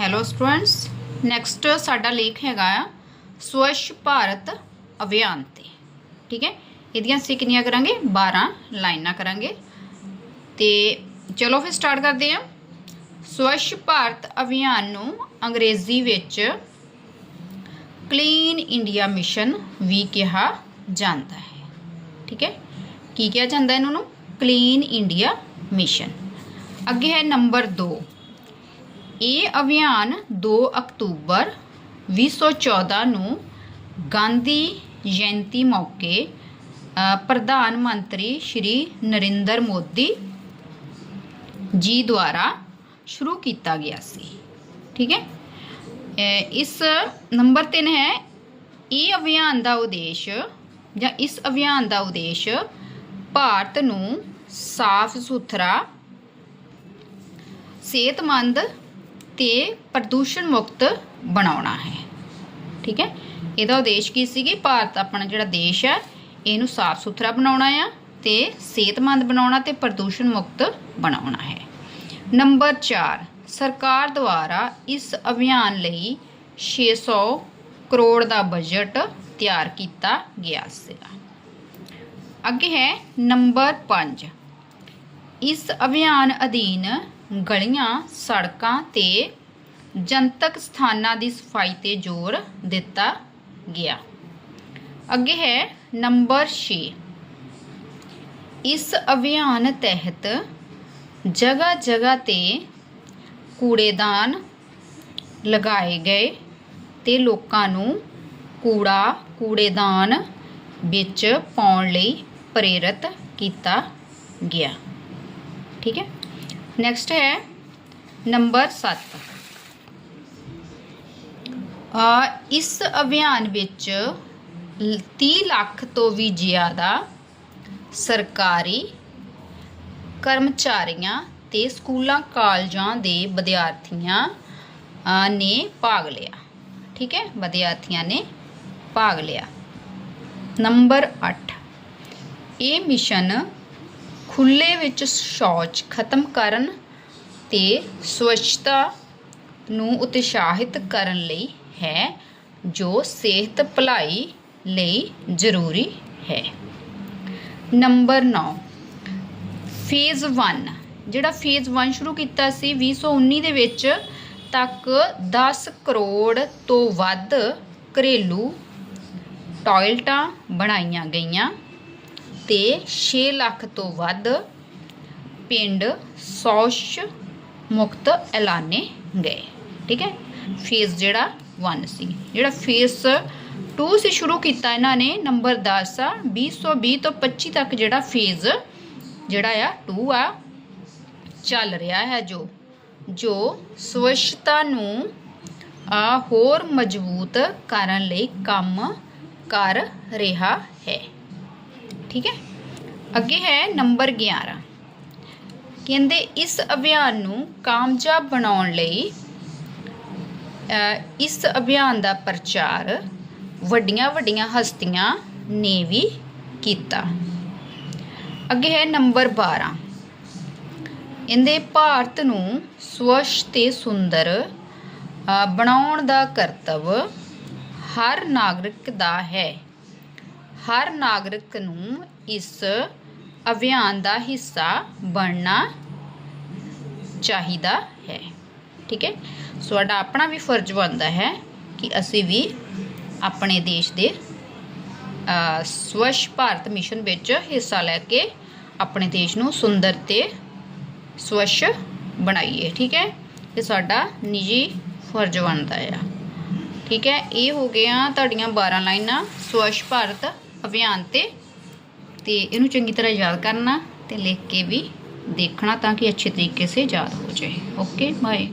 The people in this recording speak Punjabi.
ਹੈਲੋ ਸਟੂਡੈਂਟਸ ਨੈਕਸਟ ਸਾਡਾ ਲੇਖ ਹੈਗਾ ਆ, ਸਵੱਛ ਭਾਰਤ ਅਭਿਆਨ ਤੇ। ਠੀਕ ਹੈ? ਇਹਦੀਆਂ ਅਸੀਂ ਕਿੰਨੀਆਂ ਕਰਾਂਗੇ? 12 ਲਾਈਨਾਂ ਕਰਾਂਗੇ। ਤੇ ਚਲੋ ਫਿਰ ਸਟਾਰਟ ਕਰਦੇ ਹਾਂ। ਸਵੱਛ ਭਾਰਤ ਅਭਿਆਨ ਨੂੰ ਅੰਗਰੇਜ਼ੀ ਵਿੱਚ ਕਲੀਨ ਇੰਡੀਆ ਮਿਸ਼ਨ ਵੀ ਕਿਹਾ ਜਾਂਦਾ ਹੈ। ਠੀਕ ਹੈ? ਕੀ ਕਿਹਾ ਜਾਂਦਾ ਇਹਨਾਂ ਨੂੰ? ਕਲੀਨ ਇੰਡੀਆ ਮਿਸ਼ਨ ਅੱਗੇ ਹੈ ਨੰਬਰ 2 ਇਹ ਅਭਿਆਨ 2 ਅਕਤੂਬਰ 2014 ਨੂੰ ਗਾਂਧੀ ਜਯੰਤੀ ਮੌਕੇ ਪ੍ਰਧਾਨ ਮੰਤਰੀ ਸ਼੍ਰੀ ਨਰਿੰਦਰ ਮੋਦੀ ਜੀ ਦੁਆਰਾ ਸ਼ੁਰੂ ਕੀਤਾ ਗਿਆ ਸੀ। ਠੀਕ ਹੈ? ਇਸ ਨੰਬਰ 3 ਹੈ, ਇਹ ਅਭਿਆਨ ਦਾ ਉਦੇਸ਼ ਜਾਂ ਇਸ ਅਭਿਆਨ ਦਾ ਉਦੇਸ਼ ਭਾਰਤ ਨੂੰ ਸਾਫ਼ ਸੁਥਰਾ ਸਿਹਤਮੰਦ ਤੇ ਪ੍ਰਦੂਸ਼ਣ ਮੁਕਤ ਬਣਾਉਣਾ ਹੈ। ਠੀਕ ਹੈ? ਇਹਦਾ ਉਦੇਸ਼ ਕੀ ਸੀ ਕਿ ਭਾਰਤ ਆਪਣਾ ਜਿਹੜਾ ਦੇਸ਼ ਹੈ, ਇਹਨੂੰ ਸਾਫ਼ ਸੁਥਰਾ ਬਣਾਉਣਾ ਆ ਤੇ ਸਿਹਤਮੰਦ ਬਣਾਉਣਾ ਤੇ ਪ੍ਰਦੂਸ਼ਣ ਮੁਕਤ ਬਣਾਉਣਾ ਹੈ। ਨੰਬਰ 4 ਸਰਕਾਰ ਦੁਆਰਾ ਇਸ ਅਭਿਆਨ ਲਈ 600 ਕਰੋੜ ਦਾ ਬਜਟ ਤਿਆਰ ਕੀਤਾ ਗਿਆ ਸੀ। ਅੱਗੇ ਹੈ ਨੰਬਰ 5 ਇਸ ਅਭਿਆਨ ਅਧੀਨ ਗਲੀਆਂ, ਸੜਕਾਂ ਤੇ ਜਨਤਕ ਸਥਾਨਾਂ ਦੀ ਸਫ਼ਾਈ ਤੇ ਜ਼ੋਰ ਦਿੱਤਾ ਗਿਆ। ਅੱਗੇ ਹੈ ਨੰਬਰ 6 ਇਸ ਅਭਿਆਨ ਤਹਿਤ ਜਗ੍ਹਾ ਜਗ੍ਹਾ ਤੇ ਕੂੜੇਦਾਨ ਲਗਾਏ ਗਏ ਤੇ ਲੋਕਾਂ ਨੂੰ ਕੂੜਾ, ਕੂੜੇਦਾਨ ਵਿੱਚ ਪਾਉਣ ਲਈ ਪ੍ਰੇਰਿਤ ਕੀਤਾ ਗਿਆ। ਠੀਕ ਹੈ? ਨੈਕਸਟ ਹੈ ਨੰਬਰ 7 ਆ, ਇਸ ਅਭਿਆਨ ਵਿੱਚ ਲ- 30 ਲੱਖ ਤੋਂ ਵੀ ਜ਼ਿਆਦਾ ਸਰਕਾਰੀ ਕਰਮਚਾਰੀਆਂ ਤੇ ਸਕੂਲਾਂ, ਕਾਲਜਾਂ ਦੇ ਵਿਦਿਆਰਥੀਆਂ ਨੇ ਭਾਗ ਲਿਆ। ਠੀਕ ਹੈ? ਵਿਦਿਆਰਥੀਆਂ ਨੇ ਭਾਗ ਲਿਆ। ਨੰਬਰ 8 ਇਹ ਮਿਸ਼ਨ ਖੁੱਲੇ ਵਿੱਚ ਸ਼ੌਚ ਖਤਮ ਕਰਨ ਤੇ ਸਵੱਛਤਾ ਨੂੰ ਉਤਸ਼ਾਹਿਤ ਕਰਨ ਲਈ ਹੈ, ਜੋ ਸਿਹਤ ਭਲਾਈ ਲਈ ਜ਼ਰੂਰੀ ਹੈ। ਨੰਬਰ 9 ਫੇਜ਼ 1 ਜਿਹੜਾ ਫੇਜ਼ 1 ਸ਼ੁਰੂ ਕੀਤਾ ਸੀ 2019 ਦੇ ਵਿੱਚ, ਤੱਕ 10 ਕਰੋੜ ਤੋਂ ਵੱਧ ਘਰੇਲੂ ਟਾਇਲਟਾਂ ਬਣਾਈਆਂ ਗਈਆਂ। ਤੇ 6 ਲੱਖ ਤੋਂ ਵੱਧ ਪਿੰਡ ਸ਼ੌਚ ਮੁਕਤ ਐਲਾਨੇ ਗਏ। ਠੀਕ ਹੈ? ਫੇਸ ਜਿਹੜਾ 1 ਸੀ। ਜਿਹੜਾ ਫੇਸ 2 ਸੀ, ਸ਼ੁਰੂ ਕੀਤਾ ਇਹਨਾਂ ਨੇ ਨੰਬਰ 10 ਆ 2020 ਤੋਂ 25 ਤੱਕ ਜਿਹੜਾ ਫੇਸ ਜਿਹੜਾ ਆ 2 ਆ, ਚੱਲ ਰਿਹਾ ਹੈ ਜੋ। ਜੋ ਸਵੱਛਤਾ ਨੂੰ ਆ ਹੋਰ ਮਜ਼ਬੂਤ ਕਰਨ ਲਈ ਕੰਮ ਕਰ ਰਿਹਾ ਹੈ। ਠੀਕ ਹੈ? ਅੱਗੇ ਹੈ ਨੰਬਰ 11 ਕਹਿੰਦੇ ਇਸ ਅਭਿਆਨ ਨੂੰ ਕਾਮਯਾਬ ਬਣਾਉਣ ਲਈ ਅ, ਇਸ ਅਭਿਆਨ ਦਾ ਪ੍ਰਚਾਰ ਵੱਡੀਆਂ ਵੱਡੀਆਂ ਹਸਤੀਆਂ ਨੇ ਵੀ ਕੀਤਾ। ਅੱਗੇ ਹੈ ਨੰਬਰ 12 ਇਹਦੇ ਭਾਰਤ ਨੂੰ ਸਵੱਛ ਤੇ ਸੁੰਦਰ ਬਣਾਉਣ ਦਾ ਕਰਤੱਵ ਹਰ ਨਾਗਰਿਕ ਦਾ ਹੈ। ਹਰ ਨਾਗਰਿਕ ਨੂੰ ਇਸ ਅਭਿਆਨ ਦਾ ਹਿੱਸਾ ਬਣਨਾ ਚਾਹੀਦਾ ਹੈ। ਠੀਕ ਹੈ? ਸਾਡਾ ਆਪਣਾ ਵੀ ਫਰਜ਼ ਬਣਦਾ ਹੈ ਕਿ ਅਸੀਂ ਵੀ ਆਪਣੇ ਦੇਸ਼ ਦੇ ਸਵੱਛ ਭਾਰਤ ਮਿਸ਼ਨ ਵਿੱਚ ਹਿੱਸਾ ਲੈ ਕੇ ਆਪਣੇ ਦੇਸ਼ ਨੂੰ ਸੁੰਦਰ ਤੇ ਸਵੱਛ ਬਣਾਈਏ। ਠੀਕ ਹੈ? ਇਹ ਸਾਡਾ ਨਿੱਜੀ ਫਰਜ਼ ਬਣਦਾ ਆ। ਠੀਕ ਹੈ? ਇਹ ਹੋ ਗਿਆ ਤੁਹਾਡੀਆਂ 12 ਲਾਈਨਾਂ। ਸਵੱਛ ਭਾਰਤ ਅਭਿਆਨ ਤੇ। ਤੇ ਇਹਨੂੰ ਚੰਗੀ ਤਰ੍ਹਾਂ ਯਾਦ ਕਰਨਾ ਤੇ ਲਿਖ ਕੇ ਵੀ ਦੇਖਣਾ ਤਾਂ ਕਿ ਅੱਛੇ ਤਰੀਕੇ ਸੇ ਯਾਦ ਹੋ ਜਾਏ। Okay bye